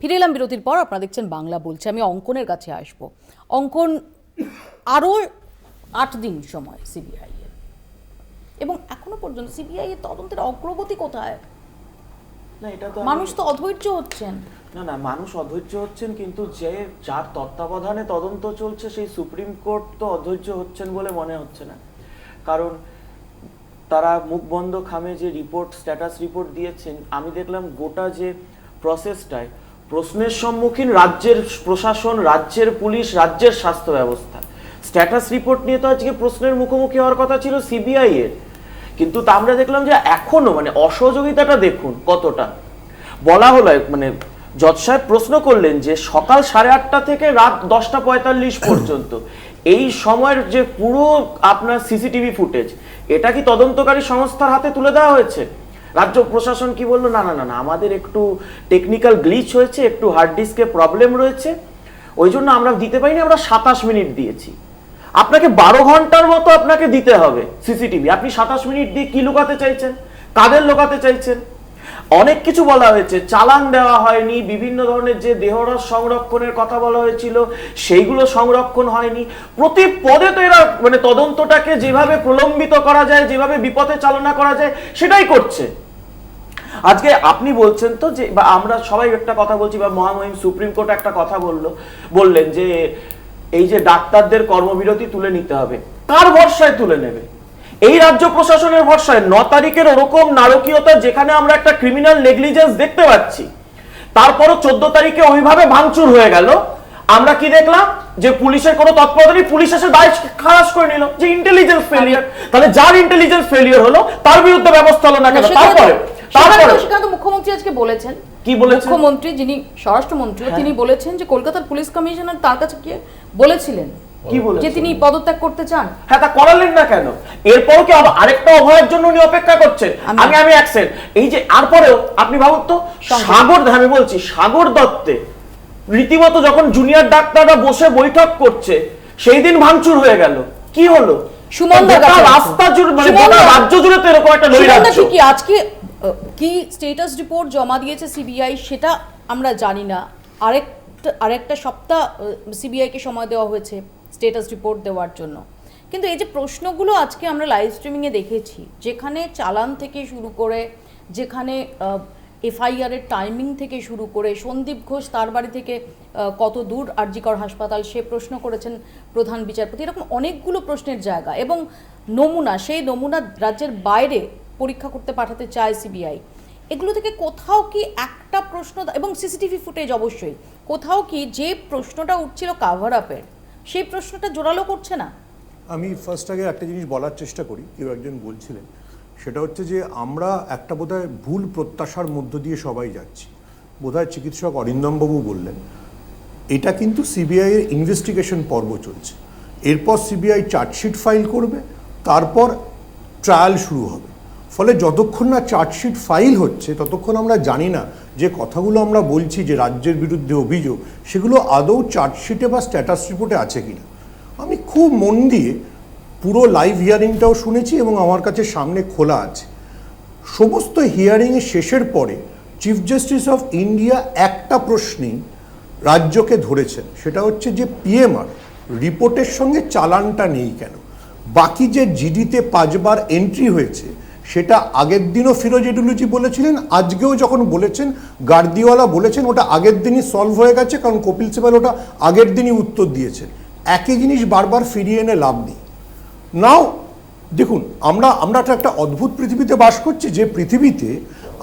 ফিরে এলাম বিরতির পর আপনারা দেখছেন বাংলা বলছে। আমি অঙ্কনের কাছে আসব। অঙ্কন আরও আট দিন সময় সিবিআই এর এবং এখনও পর্যন্ত সিবিআই এর তদন্তের অগ্রগতি কোথায়? না এটা তো মানুষ তো অধৈর্য হচ্ছেন। না না মানুষ অধৈর্য হচ্ছেন কিন্তু যে যার তত্ত্বাবধানে তদন্ত চলছে সেই সুপ্রিম কোর্ট তো অধৈর্য হচ্ছেন বলে মনে হচ্ছে না। কারণ তারা মুখ বন্ধ খামে যে রিপোর্ট স্ট্যাটাস রিপোর্ট দিয়েছেন আমি দেখলাম গোটা যে প্রসেসটায় প্রশ্নের সম্মুখীন রাজ্যের প্রশাসন, রাজ্যের পুলিশ, রাজ্যের স্বাস্থ্য ব্যবস্থা। স্ট্যাটাস রিপোর্ট নিয়ে তো আজকে প্রশ্নের মুখোমুখি হওয়ার কথা ছিল সিবিআই এর। কিন্তু তা আমরা দেখলাম যে এখনও মানে অসহযোগিতাটা দেখুন কতটা। বলা হলো মানে জজ সাহেব প্রশ্ন করলেন যে সকাল সাড়ে আটটা থেকে রাত দশটা পঁয়তাল্লিশ পর্যন্ত এই সময়ের যে পুরো আপনার সিসিটিভি ফুটেজ, এটা কি তদন্তকারী সংস্থার হাতে তুলে দেওয়া হয়েছে? রাজ্য প্রশাসন কি বলল? না না না না, আমাদের একটু টেকনিক্যাল গ্লিচ হয়েছে, একটু হার্ড ডিস্কে প্রবলেম রয়েছে। ওই জন্য আমরা দিতে পারিনি, আমরা সাতাশ মিনিট দিয়েছি। আপনাকে বারো ঘণ্টার মতো আপনাকে দিতে হবে সিসিটিভি আপনি সাতাশ মিনিট দিয়ে কি লুকাতে চাইছেন? কাদের লুকাতে চাইছেন? অনেক কিছু বলা হয়েছে, চালান দেওয়া হয়নি, বিভিন্ন ধরনের যে দেহরস সংরক্ষণের কথা বলা হয়েছিল, সেইগুলো সংরক্ষণ হয়নি। প্রতি পদে তো এরা মানে তদন্তটাকে যেভাবে প্রলম্বিত করা যায়, যেভাবে বিপথে চালনা করা যায়, সেটাই করছে। আজকে আপনি বলছেন তো যে বা আমরা সবাই একটা কথা বলছি বা মহামহিম সুপ্রিম কোর্ট একটা কথা বলল বললেন যে এই যে ডাক্তারদের কর্মবিরতি তুলে নিতে হবে কার ভরসায় তুলে নেবে? এই রাজ্য প্রশাসনের ভরসায় ন তারিখের ওরকম নারকীয়তা যেখানে আমরা একটা ক্রিমিনাল নেগলিজেন্স দেখতে পাচ্ছি তারপরও চোদ্দ তারিখে ওইভাবে ভাঙচুর হয়ে গেল আমরা কি দেখলাম? যে পুলিশের কোনো তৎপরতা নেই পুলিশ এসে দায় খালাস করে নিল যে ইন্টেলিজেন্স ফেলিয়ার তাহলে যার ইন্টেলিজেন্স ফেলিয়ার হলো তার বিরুদ্ধে ব্যবস্থা হলো না কেন? তারপরে সেখানে তো- মুখ্যমন্ত্রী আজকে বলেছেন। কি বলেছেন? মুখ্যমন্ত্রী যিনি স্বরাষ্ট্রমন্ত্রী হ্যাঁ। তিনি বলেছেন যে কলকাতার পুলিশ কমিশনার তার কাছে গিয়ে বলেছিলেন কি যে তিনি পদত্যাগ করতে চান। হ্যাঁ তা করালেন না কেন? এরপরও কি আরেকটা অভয়ের জন্য উনি অপেক্ষা করছেন? আমি- আমি আমি অ্যাকসেন্ট এই যে আর পরেও আপনি ভাবুন তো সাগর আমি বলছি সাগর দত্তে রীতিমতো যখন জুনিয়র ডাক্তাররা বসে বৈঠক করছে সেই দিন ভাঙচুর হয়ে গেল। কি হলো? গোটা রাস্তা জুড়ে মানে রাজ্য জুড়ে তো এরকম একটা নৈরাজ্য। আজকে কি স্টেটাস রিপোর্ট জমা দিয়েছে সিবিআই সেটা আমরা জানি না। আরেকটা আরেকটা সপ্তাহ সিবিআইকে সময় দেওয়া হয়েছে স্টেটাস রিপোর্ট দেওয়ার জন্য। কিন্তু এই যে প্রশ্নগুলো আজকে আমরা লাইভ স্ট্রিমিংয়ে দেখেছি, যেখানে চালান থেকে শুরু করে, যেখানে এফআইআর এর টাইমিং থেকে শুরু করে, সন্দীপ ঘোষ তার বাড়ি থেকে কত দূর আরজিকর হাসপাতাল, সে প্রশ্ন করেছেন প্রধান বিচারপতি, এরকম অনেকগুলো প্রশ্নের জায়গা। এবং নমুনা, সেই নমুনা রাজ্যের বাইরে পরীক্ষা করতে পাঠাতে চায় সিবিআই। এগুলো থেকে কোথাও কি একটা প্রশ্ন এবং সিসিটিভি ফুটেজ অবশ্যই, কোথাও কি যে প্রশ্নটা উঠছিল কাভার আপের সেই প্রশ্নটা জোরালো করছে না? আমি ফার্স্ট আগে একটা জিনিস বলার চেষ্টা করি, কেউ একজন বলছিলেন। সেটা হচ্ছে যে আমরা একটা বোধহয় ভুল প্রত্যাশার মধ্য দিয়ে সবাই যাচ্ছি। বোধহয় চিকিৎসক অরিন্দমবাবু বললেন, এটা কিন্তু সিবিআই এর ইনভেস্টিগেশন পর্ব চলছে। এরপর সিবিআই চার্জশিট ফাইল করবে, তারপর ট্রায়াল শুরু হবে। ফলে যতক্ষণ না চার্জশিট ফাইল হচ্ছে, ততক্ষণ আমরা জানি না যে কথাগুলো আমরা বলছি যে রাজ্যের বিরুদ্ধে অভিযোগ, সেগুলো আদৌ চার্জশিটে বা স্ট্যাটাস রিপোর্টে আছে কিনা। আমি খুব মন দিয়ে পুরো লাইভ হিয়ারিংটাও শুনেছি এবং আমার কাছে সামনে খোলা আছে। সমস্ত হিয়ারিংয়ের শেষের পরে চিফ জাস্টিস অফ ইন্ডিয়া একটা প্রশ্নেই রাজ্যকে ধরেছেন, সেটা হচ্ছে যে পিএমআর রিপোর্টের সঙ্গে চালানটা নেই কেন? বাকি যে জিডিতে পাঁচবার এন্ট্রি হয়েছে সেটা আগের দিনও ফিরোজ এডুলুজি বলেছিলেন, আজকেও যখন বলেছেন, গার্দিওয়ালা বলেছেন, ওটা আগের দিনই সলভ হয়ে গেছে, কারণ কপিল সিবাল ওটা আগের দিনই উত্তর দিয়েছেন। একই জিনিস বারবার ফিরিয়ে এনে লাভ নেই। নাও দেখুন, আমরা আমরা একটা অদ্ভুত পৃথিবীতে বাস করছি, যে পৃথিবীতে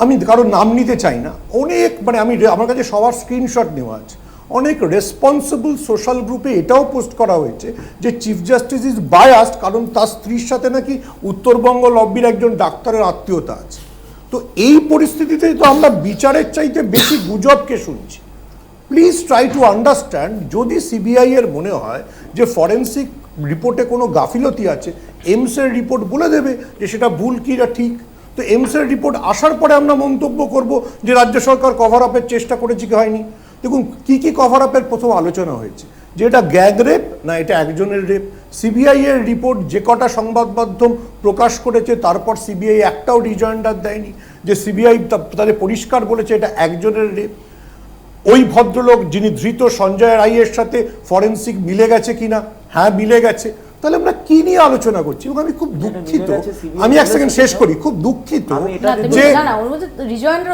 আমি কারোর নাম নিতে চাই না। অনেক মানে আমি আমার কাছে সবার স্ক্রিনশট নেওয়া আছে। অনেক রেসপন্সিবল সোশ্যাল গ্রুপে এটাও পোস্ট করা হয়েছে যে চিফ জাস্টিস ইজ বায়াস্ট কারণ তার স্ত্রীর সাথে নাকি উত্তরবঙ্গ লব্বির একজন ডাক্তারের আত্মীয়তা আছে। তো এই পরিস্থিতিতে তো আমরা বিচারের চাইতে বেশি গুজবকে শুনছি। প্লিজ ট্রাই টু আন্ডারস্ট্যান্ড যদি সিবিআই এর মনে হয় যে ফরেন্সিক রিপোর্টে কোনো গাফিলতি আছে এমসের রিপোর্ট বলে দেবে যে সেটা ভুল কি না ঠিক। তো এমসের রিপোর্ট আসার পরে আমরা মন্তব্য করব যে রাজ্য সরকার কভার আপের চেষ্টা করেছে কি হয়নি। দেখুন, কি কি কভার আপের প্রথম আলোচনা হয়েছে? যে এটা গ্যাগ রেপ না এটা একজনের রেপ? সিবিআই এর রিপোর্ট যে কটা সংবাদ মাধ্যম প্রকাশ করেছে, তারপর সিবিআই একটাও রিজয়েন্ডার দেয়নি। যে সিবিআই তাদের পরিষ্কার বলেছে এটা একজনের রেপ। ওই ভদ্রলোক যিনি ধৃত সঞ্জয় রায়ের সাথে ফরেন্সিক মিলে গেছে কিনা? হ্যাঁ মিলে গেছে। তাহলে আমরা কি নিয়ে আলোচনা করছি? এবং আমি খুব দুঃখিত আমি এক সেকেন্ড শেষ করি। খুব দুঃখিত যে না না ওর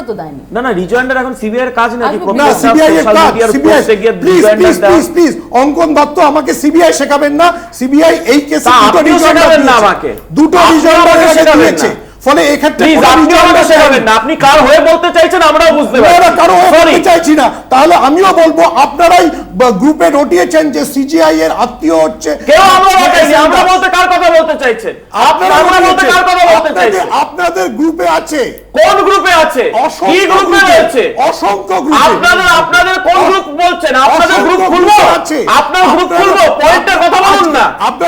তো দেয়নি। না না রিজয়েন্ডার এখন সিবিআই এর কাজ নাকি না সিবিআই এর কাজ CBI please please please please Ankan Dutta আমাকে সিবিআই শেখাবেন না। সিবিআই এই কেসে দুটো রিজয়েন্ডার শেখাবেন না আমাকে। দুটো রিজয়েন্ডার শেখাবেন দিয়েছে। না। ফলে আপনি কার হয়ে বলতে চাইছেন আমরাও বুঝতে না, কারও হয়ে চাইছি না। তাহলে আমিও বলব আপনারাই গ্রুপে রটিয়েছেন যে সিজিআই এর আত্মীয় হচ্ছে। কেউ আমরা বলতেছি আমরা বলতে কার কথা বলতে চাইছেন? আপনারা বলতে কার কথা বলতে আপনাদের- চাইছেন? আপনাদের গ্রুপে আছে। কোন গ্রুপে আছে? কি অসংখ্য গ্রুপে রয়েছে? অসংখ্য গ্রুপে। আপনাদের আপনাদের কোন গ্রুপ বলছেন? আপনাদের গ্রুপ খুলবো? আছে। আপনার গ্রুপ খুলবো?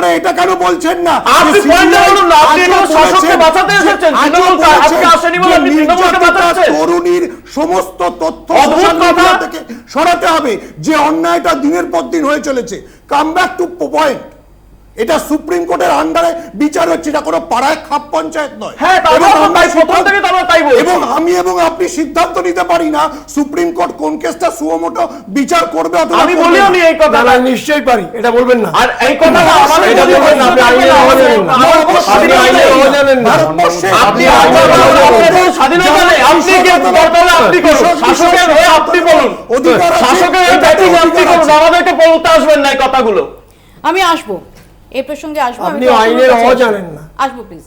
আপনারা এটা কেন বলছেন না আপনি যে পয়েন্টে CBI বলুন না, আপনি এখন শাসককে বাঁচাতে এসেছেন, আপনি তৃণমূল আজকে আসেনি বলে আপনি তৃণমূলকে বাঁচাচ্ছেন। তরুণীর সমস্ত তথ্য অদ্ভুত কথা। থেকে সরাতে হবে যে অন্যায়টা দিনের পর দিন হয়ে চলেছে কাম ব্যাক টু পয়েন্ট এটা সুপ্রিম কোর্টের আন্ডারে বিচার হচ্ছে এটা কোনো পাড়ায় খাপ পঞ্চায়েত নয়। হ্যাঁ, এবং আমরা আমরা আমরা আমি এবং আপনি সিদ্ধান্ত নিতে পারি না সুপ্রিম কোর্ট কোন কেসটা সুমোটো বিচার করবে অথবা আমি করবে বলিও নি। এই কথা। না, নিশ্চয়ই পারি এটা বলবেন না। আর এই কথা আমাদের এটা বলবেন না, আপনি আইনের অভাব না। আপনি জানেন না। আপনি আপনি। স্বাধীনতা নেই আপনি কি দরকার আপনি করুন। শাসকের হয়ে আপনি বলুন অধিকার শাসকের হয়ে ব্যাটিং আপনি করুন। আমাদেরকে বলতে আসবেন না এই কথাগুলো। আমি আসব। এই প্রসঙ্গে আসব আমি আপনি আইনের অ জানেন না। আসব প্লিজ